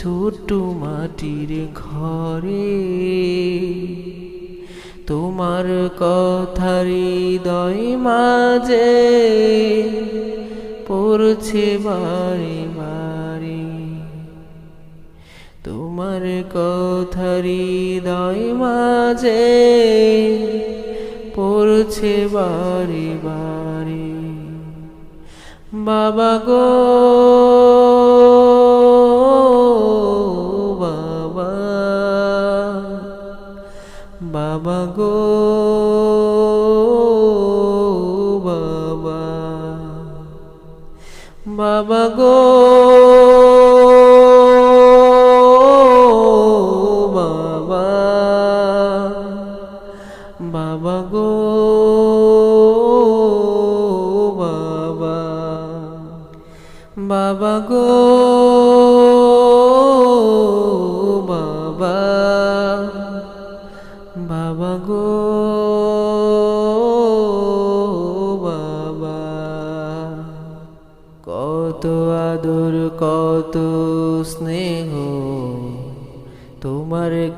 ছোট্ট মাটির ঘরে, তোমার কথার হৃদয় মাঝে পড়ছে বারে বারে। তোমার কথার হৃদয় মাঝে পড়ছে বারে বারে। বাবা গো বাবা গো। বাবা। বাবা বাবা। বাবা গো। বাবা। বাবা গো।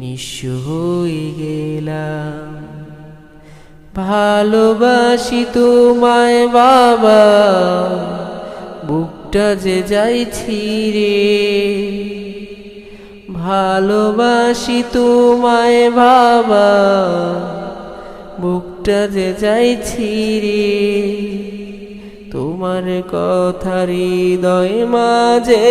নিঃস্ব হয়ে গেলাম ভালোবাসি তোমায় বাবা, বুকটা যে যাইছি রে। ভালোবাসি তোমায় বাবা, বুকটা যে যাইছি রে। তোমার কথার হৃদয় মাঝে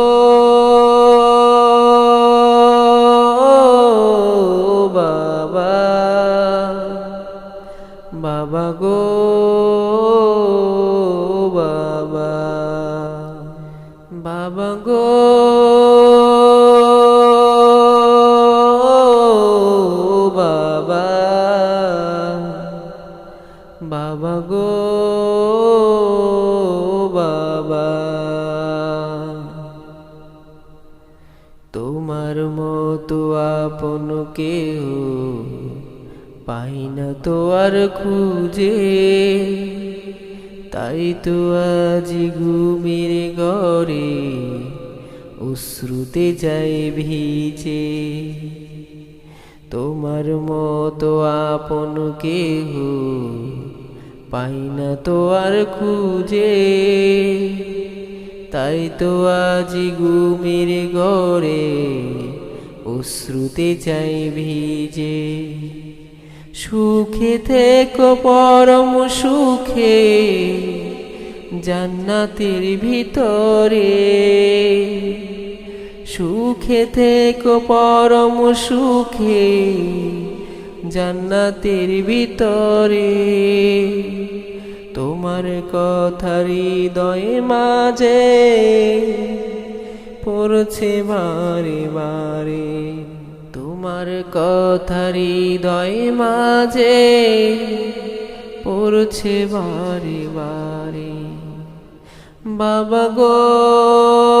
মতো আপন কেউ পাই না তো আর খুঁজে। তাই তো আজ ঘুমের ঘরে অশ্রুতে যাই ভিজে। তোমার মতো আপন কেহ পাই না তো আর খুঁজে। তাই তো আজ ঘুমের ঘরে অশ্রুতে চাই ভিজে। সুখে থেকো পরম সুখে, জান্নাতের ভিতরে। সুখে থেকো পরম সুখে, জান্নাতের ভিতরে। তোমার কথার হৃদয় মাঝে পড়ছে বারে বারে। তোমার কথারি দয় মাঝে পড়ছে বারে বারে। বাবা গো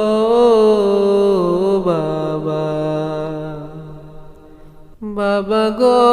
বাবা গো